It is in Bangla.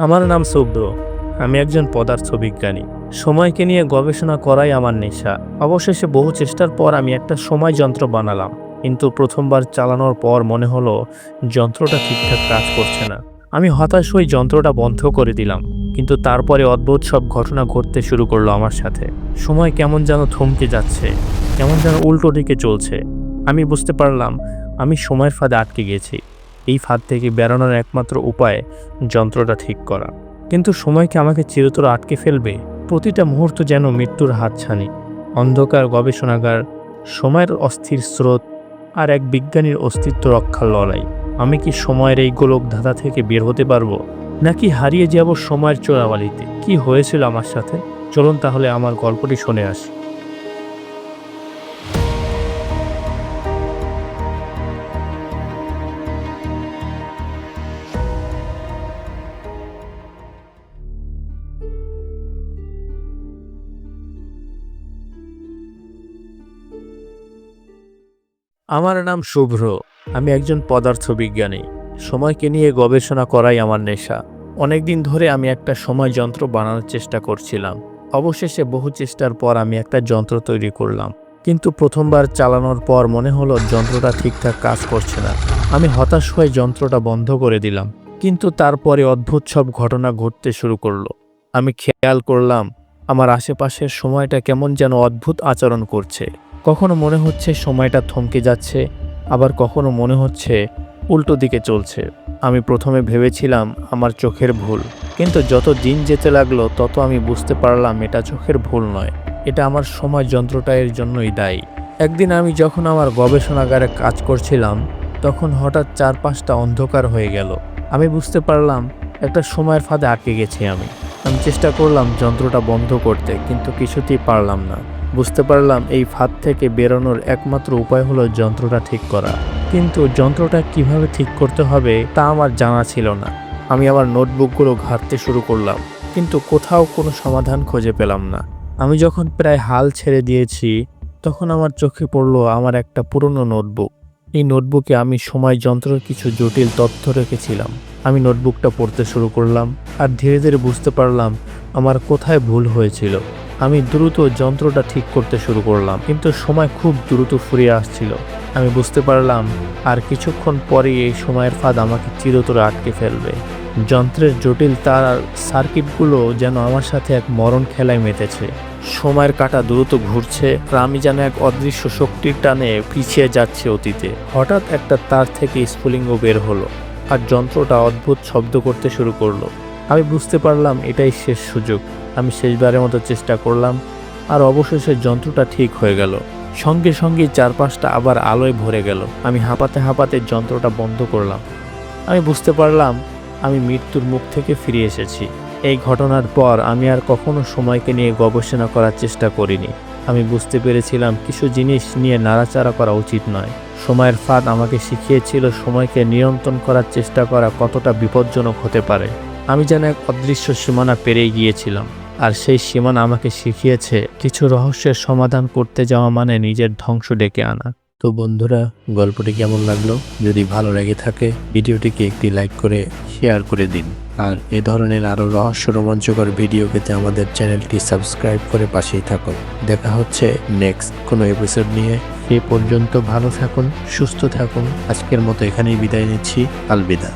আমার নাম সুব্র আমি একজন পদার্থবিজ্ঞানী। সময়কে নিয়ে গবেষণা করাই আমার নেশা। অবশেষে বহু চেষ্টার পর আমি একটা সময় যন্ত্র বানালাম। কিন্তু প্রথমবার চালানোর পর মনে হলো যন্ত্রটা ঠিকঠাক কাজ করছে না। আমি হতাশ হয়ে যন্ত্রটা বন্ধ করে দিলাম। কিন্তু তারপরে অদ্ভুত সব ঘটনা ঘটতে শুরু করল আমার সাথে। সময় কেমন যেন থমকে যাচ্ছে। কেমন যেন উল্টো দিকে চলছে। আমি বুঝতে পারলাম, আমি সময়ের ফাঁদে আটকে গেছি। এই ফাঁদ থেকে বেরোনোর একমাত্র উপায় যন্ত্রটা ঠিক করা। কিন্তু সময়কে আমাকে চিরতর আটকে ফেলবে? প্রতিটা মুহূর্ত যেন মৃত্যুর হাতছানি। অন্ধকার, গবেষণাগার, সময়ের অস্থির স্রোত আর এক বিজ্ঞানীর অস্তিত্ব রক্ষার লড়াই। আমি কি সময়ের এই গোলক ধাঁধা থেকে বের হতে পারব? নাকি হারিয়ে যাব সময়ের চোরাবালিতে? কি হয়েছিল আমার সাথে? চলুন তাহলে আমার গল্পটি শুনে আসি। আমার নাম শুভ্র, আমি একজন পদার্থবিজ্ঞানী। সময়কে নিয়ে গবেষণা করাই আমার নেশা। অনেকদিন ধরে আমি একটা সময় যন্ত্র বানানোর চেষ্টা করছিলাম। অবশেষে বহু চেষ্টার পর আমি একটা যন্ত্র তৈরি করলাম। কিন্তু প্রথমবার চালানোর পর মনে হলো যন্ত্রটা ঠিকঠাক কাজ করছে না। আমি হতাশ হয়ে যন্ত্রটা বন্ধ করে দিলাম। কিন্তু তারপরে অদ্ভুত সব ঘটনা ঘটতে শুরু করল। আমি খেয়াল করলাম, আমার আশেপাশের সময়টা কেমন যেন অদ্ভুত আচরণ করছে। কখনো মনে হচ্ছে সময়টা থমকে যাচ্ছে, আবার কখনো মনে হচ্ছে উল্টো দিকে চলছে। আমি প্রথমে ভেবেছিলাম আমার চোখের ভুল, কিন্তু যত দিন যেতে লাগল, তত আমি বুঝতে পারলাম এটা চোখের ভুল নয়। এটা আমার সময় যন্ত্রটা এর জন্যই দায়ী। একদিন আমি যখন আমার গবেষণাগারে কাজ করছিলাম, তখন হঠাৎ চারপাশটা অন্ধকার হয়ে গেল। আমি বুঝতে পারলাম একটা সময়ের ফাঁদে আটকে গেছি আমি। আমি চেষ্টা করলাম যন্ত্রটা বন্ধ করতে, কিন্তু কিছুতেই পারলাম না। বুঝতে পারলাম এই ফাঁদ থেকে বেরোনোর একমাত্র উপায় হলো যন্ত্রটা ঠিক করা। কিন্তু যন্ত্রটা কীভাবে ঠিক করতে হবে তা আমার জানা ছিল না। আমি আমার নোটবুকগুলো ঘাঁটতে শুরু করলাম, কিন্তু কোথাও কোনো সমাধান খুঁজে পেলাম না। আমি যখন প্রায় হাল ছেড়ে দিয়েছি, তখন আমার চোখে পড়ল আমার একটা পুরনো নোটবুক। এই নোটবুকে আমি সময়, যন্ত্রের কিছু জটিল তথ্য রেখেছিলাম। আমি নোটবুকটা পড়তে শুরু করলাম আর ধীরে ধীরে বুঝতে পারলাম আমার কোথায় ভুল হয়েছিল। আমি দ্রুত যন্ত্রটা ঠিক করতে শুরু করলাম, কিন্তু সময় খুব দ্রুত ফুরিয়ে আসছিল। আমি বুঝতে পারলাম, আর কিছুক্ষণ পরেই এই সময়ের ফাঁদ আমাকে চিরতরে আটকে ফেলবে। যন্ত্রের জটিল তার সার্কিটগুলো যেন আমার সাথে এক মরণ খেলায় মেতেছে। সময়ের কাঁটা দ্রুত ঘুরছে আমি যেন এক অদৃশ্য শক্তির টানে পিছিয়ে যাচ্ছে অতীতে। হঠাৎ একটা তার থেকে স্ফুলিঙ্গ বের হলো, আর যন্ত্রটা অদ্ভুত শব্দ করতে শুরু করল। আমি বুঝতে পারলাম এটাই শেষ সুযোগ। আমি শেষবারের মতো চেষ্টা করলাম, আর অবশেষে যন্ত্রটা ঠিক হয়ে গেল। সঙ্গে সঙ্গে চারপাশটা আবার আলোয় ভরে গেল। আমি হাঁপাতে হাঁপাতে যন্ত্রটা বন্ধ করলাম। আমি বুঝতে পারলাম, আমি মৃত্যুর মুখ থেকে ফিরে এসেছি। এই ঘটনার পর আমি আর কখনো সময়কে নিয়ে গবেষণা করার চেষ্টা করিনি। আমি বুঝতে পেরেছিলাম কিছু জিনিস নিয়ে নাড়াচাড়া করা উচিত নয়। সময়ের ফাঁদ আমাকে শিখিয়েছিল সময়কে নিয়ন্ত্রণ করার চেষ্টা করা কতটা বিপজ্জনক হতে পারে। আমি যেন এক অদৃশ্য সীমানা পেরিয়ে গিয়েছিলাম, আর সেই সীমানা আমাকে শিখিয়েছে কিছু রহস্যের সমাধান করতে যাওয়া মানে নিজের ধ্বংস ডেকে আনা। তো বন্ধুরা, গল্পটি কেমন লাগল? যদি ভালো লেগে থাকে, ভিডিওটিকে একটি লাইক করে শেয়ার করে দিন। আর এ ধরনের আরও রহস্য রোমাঞ্চকর ভিডিও পেতে আমাদের চ্যানেলটি সাবস্ক্রাইব করে পাশেই থাকুন। দেখা হচ্ছে নেক্সট কোনো এপিসোড নিয়ে। সে পর্যন্ত ভালো থাকুন, সুস্থ থাকুন। আজকের মতো এখানেই বিদায় নিচ্ছি। আলবিদা।